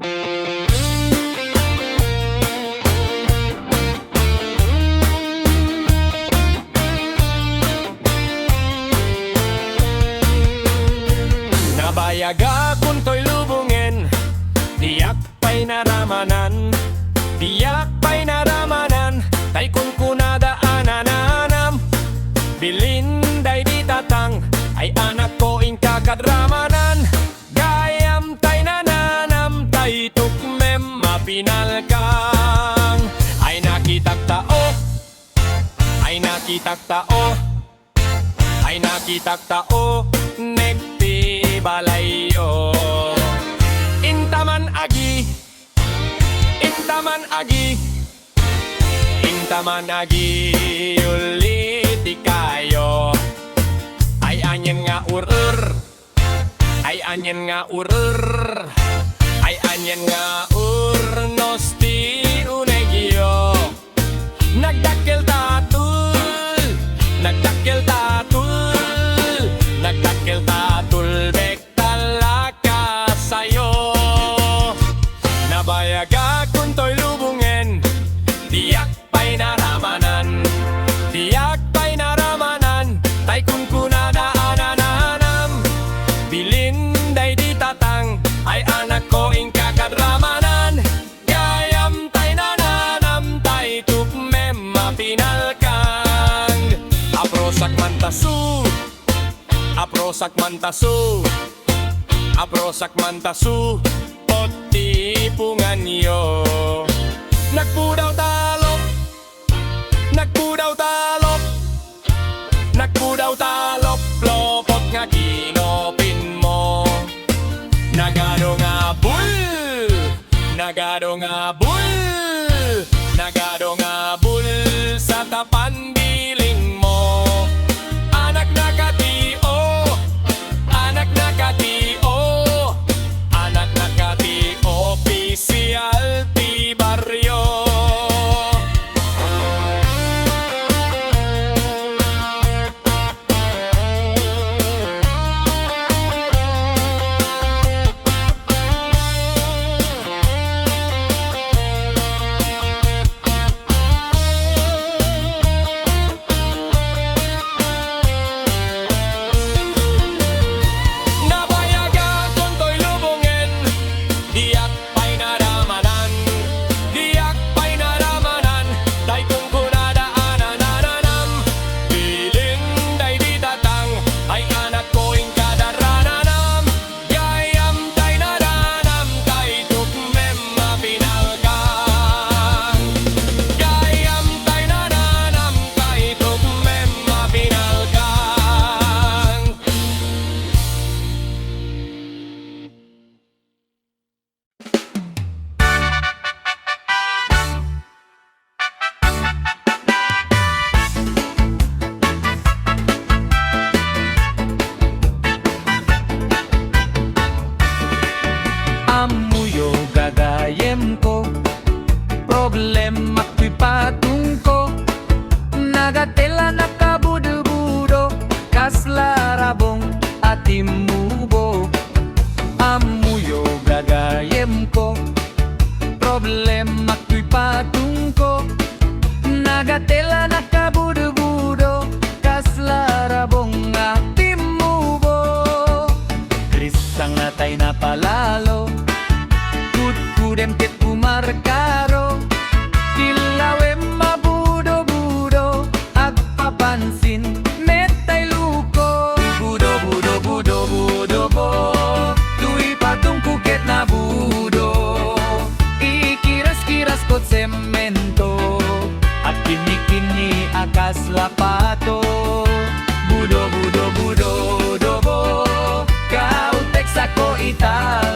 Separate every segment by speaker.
Speaker 1: Thank you. ngaurer Ai anyen ngaurer Ai anyen ngaur nosti unegio Nagdakkel ta Aprosak mantasu. Ah, Aprosak mantasu.
Speaker 2: Otipungan yo Em Nagatela na kabudubudo Kaslarabong
Speaker 3: atim gritar.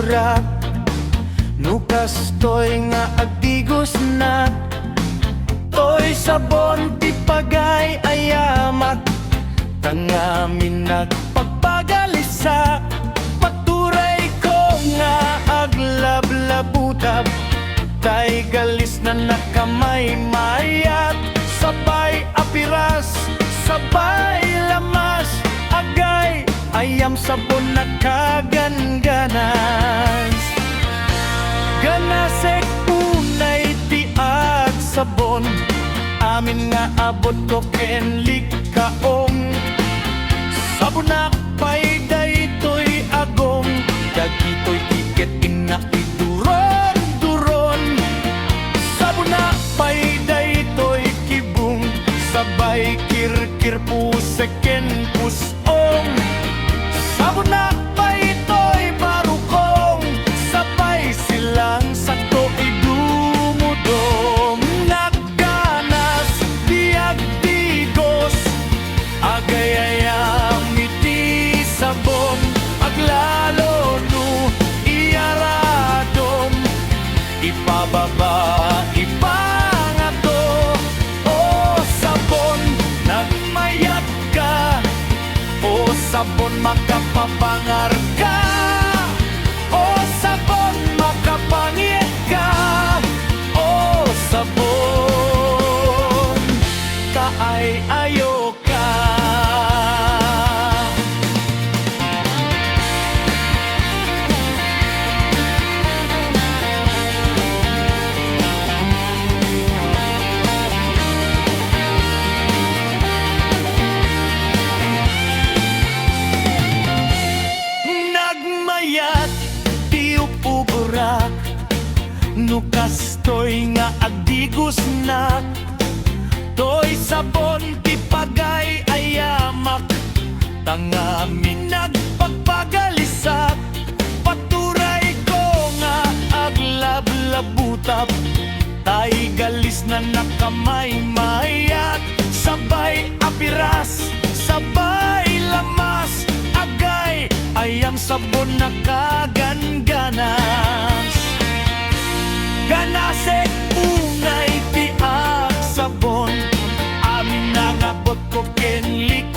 Speaker 3: kurap Nukas toy nga agdigos na. Toy sabon ti pagay ayamat. Tangamin nagpagpagalisa Paturay ko nga aglablabutab Tay galis na nakamay mayat Sabay apiras, sabay ayam sabon na kaganganas. Ganasek unay tiag sabon. Amin nga abot ko ken likaong. Sabunak pay daytoy agong. Dagitoy tiket ina iduron duron Sabunak pay daytoy kibung. Sabay kirkir puseken pusken I'm not mapangarap Kamay mahiyat, sabay apiras Sabay lamas, agay Ayam sabon na kaganganas. Ganasek unay tiag sabon. Amin na ngabot ko kenlik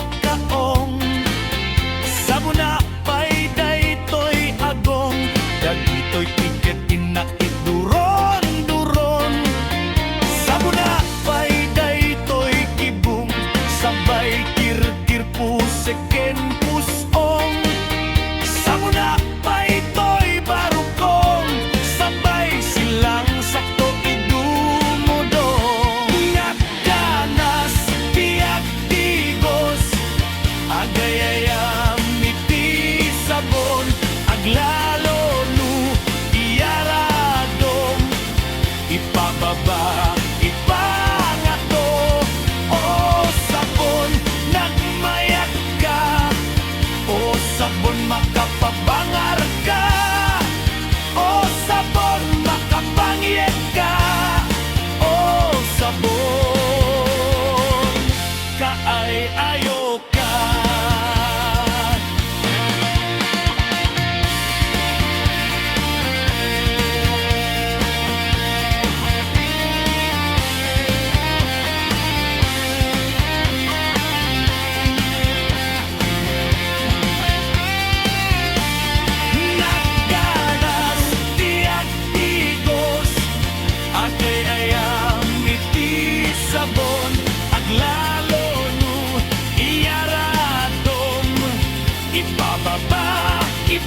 Speaker 3: ba ba ba,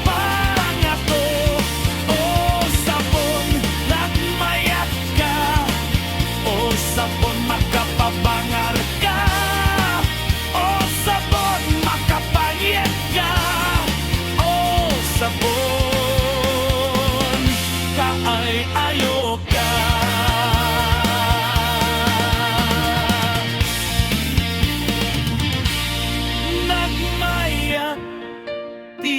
Speaker 3: ba.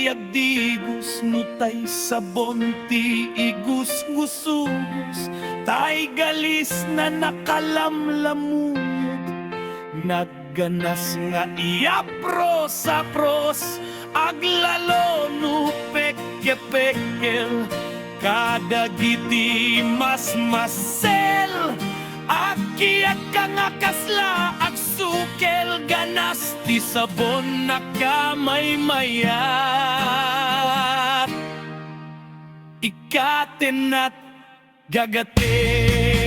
Speaker 3: Tiag digus nutay sabon ti igus gusus Tay galis na nakalamlamuyot Nagganas nga iapro sa pros. Aglalo no peke-pekel Kada giti mas masel. Akiat ka nga kasla at sukel ganas ti sabon na kamay mayat. Ikatin at gagatil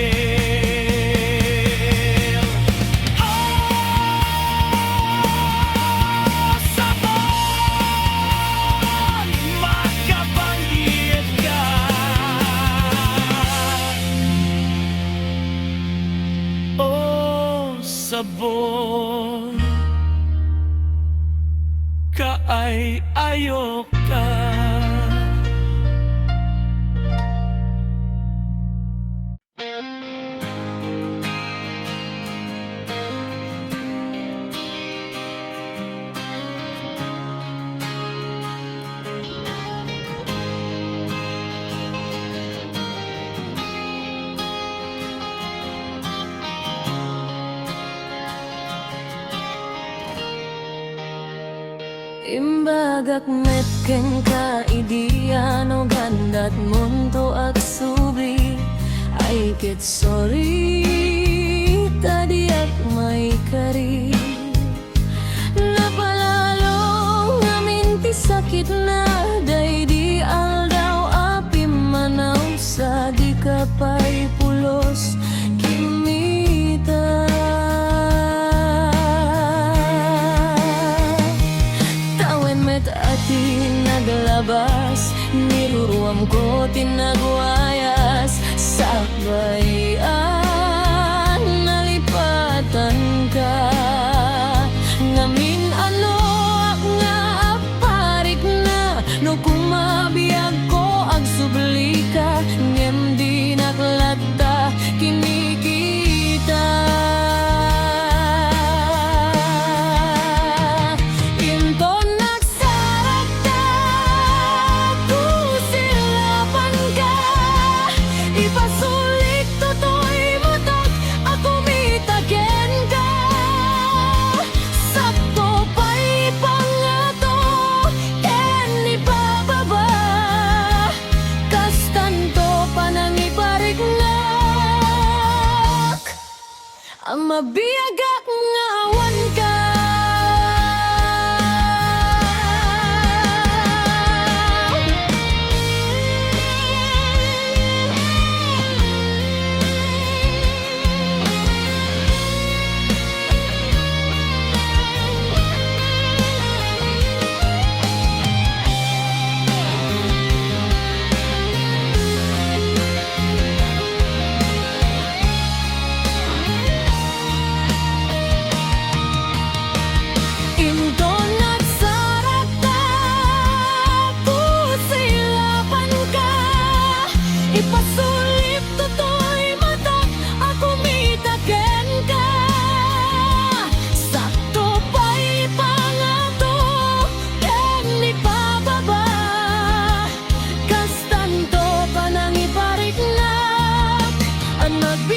Speaker 4: Imbagak met ken ka idiano gandat munto ak subi. Ay ket sorry tadi ak may kari. Napalalong amin ti sakit na Day di aldaw api manaw sa di kapay naglabas Niruruam ko tinagwayas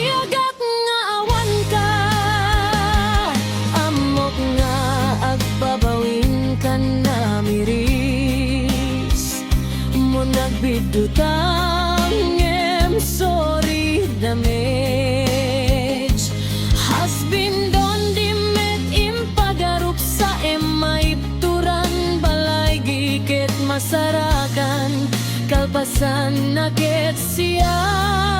Speaker 4: Nagbiagak nga awan ka Amok nga agbabawin ka na miris. Mo em sorry damage. Hasbin don di met impagarup sa gikit masarakan. Kalpasan nakit siyak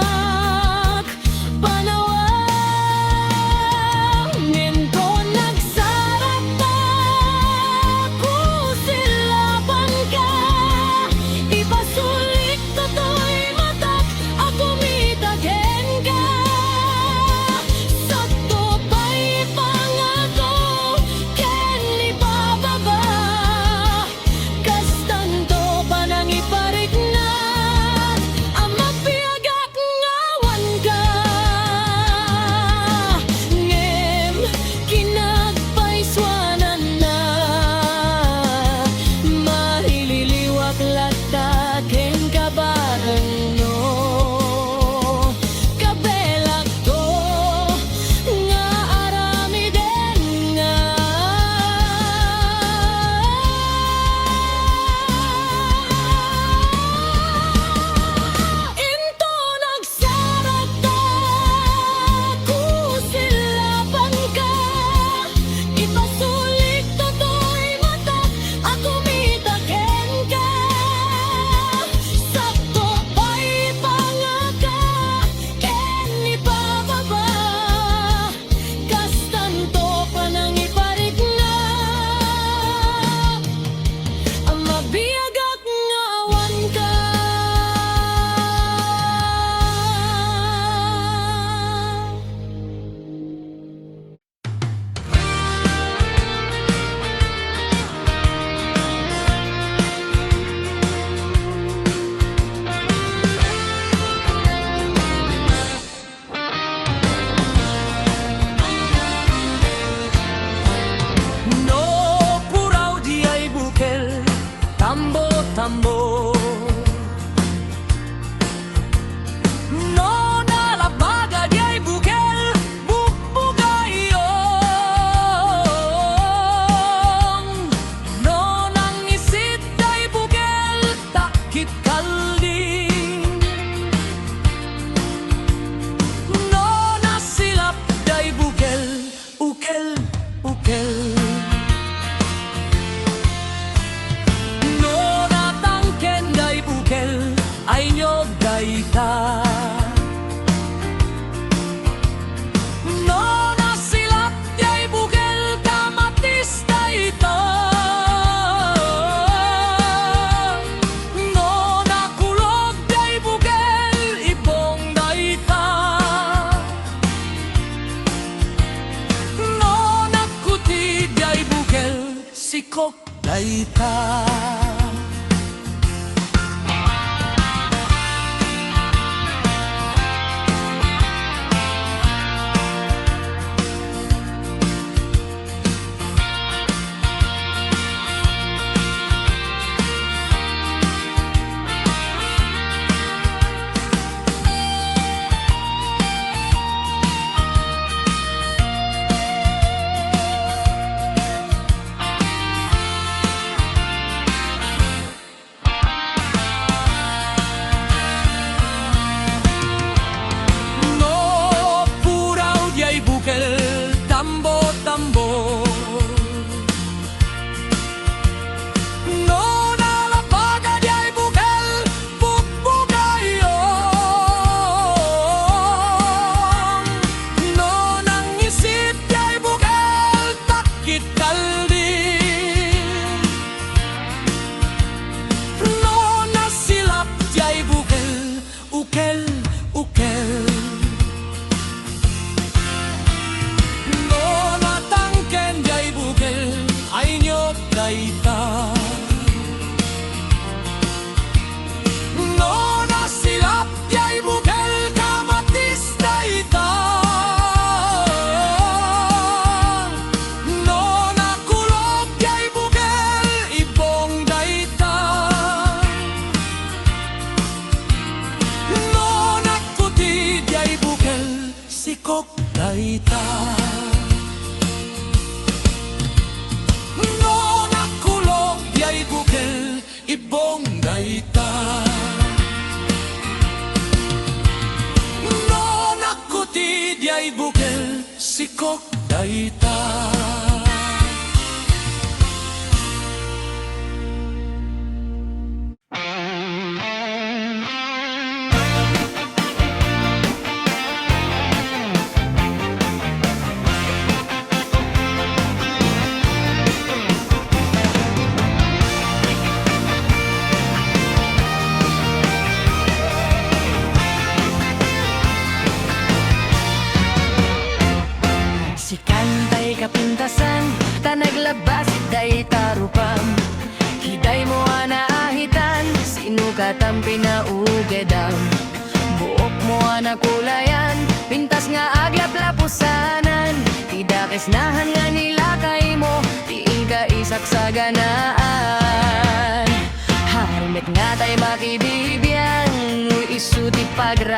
Speaker 5: Kita.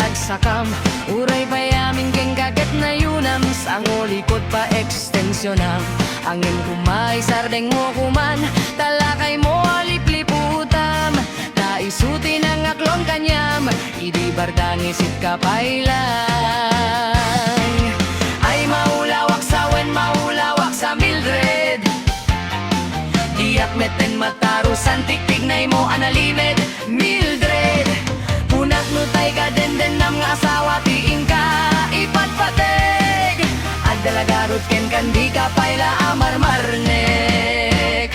Speaker 5: Pagragsakam Uray payamin keng kagat na yunam Sango likod pa ekstensyonan. Angin kumay sardeng mo kuman Talakay mo alipliputam. Taisuti ng aklong kanyam Idi bardang isit ka pailang Ay maulawak sa wen maulawak sa Mildred. Diyak meten matarusan tiktignay mo analimed Mildred Punak no tay ka den den nam nga asawa tiing ka ipatpateg. At dalagarot ken kan di ka paila amar marnek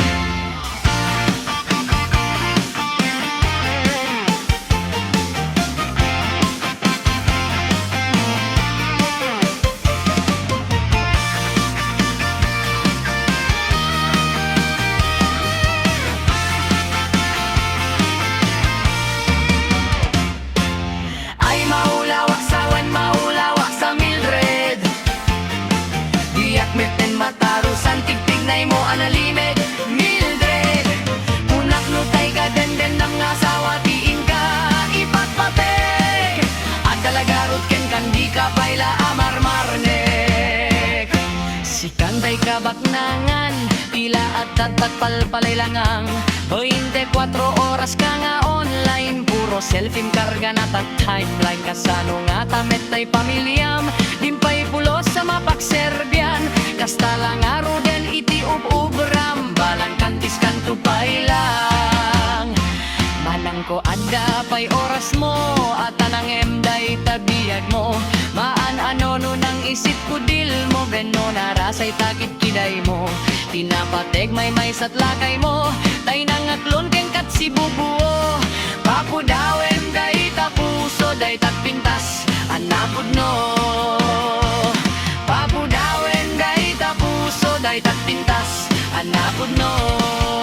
Speaker 5: Pila at tatat palpalaylangang 24 oras ka nga online. Puro selfie karga na tat timeline Kasano nga tamet tay pamilyam. Dimpay pulos sa mapakserbian Kasta lang aro den iti ub-ubram. Balang kantis kanto pailang Manang ko adda pay oras mo At anang emday tabiyag mo. Maan ano no nang isip ko dil mo Beno narasay takit kiday mo Tinapateg may may satlakay mo. Tay nang aklon keng kat si bubuo. Papudawen day tapuso day tagpintas Anapod no. Papudawen day tapuso day tagpintas Anapod no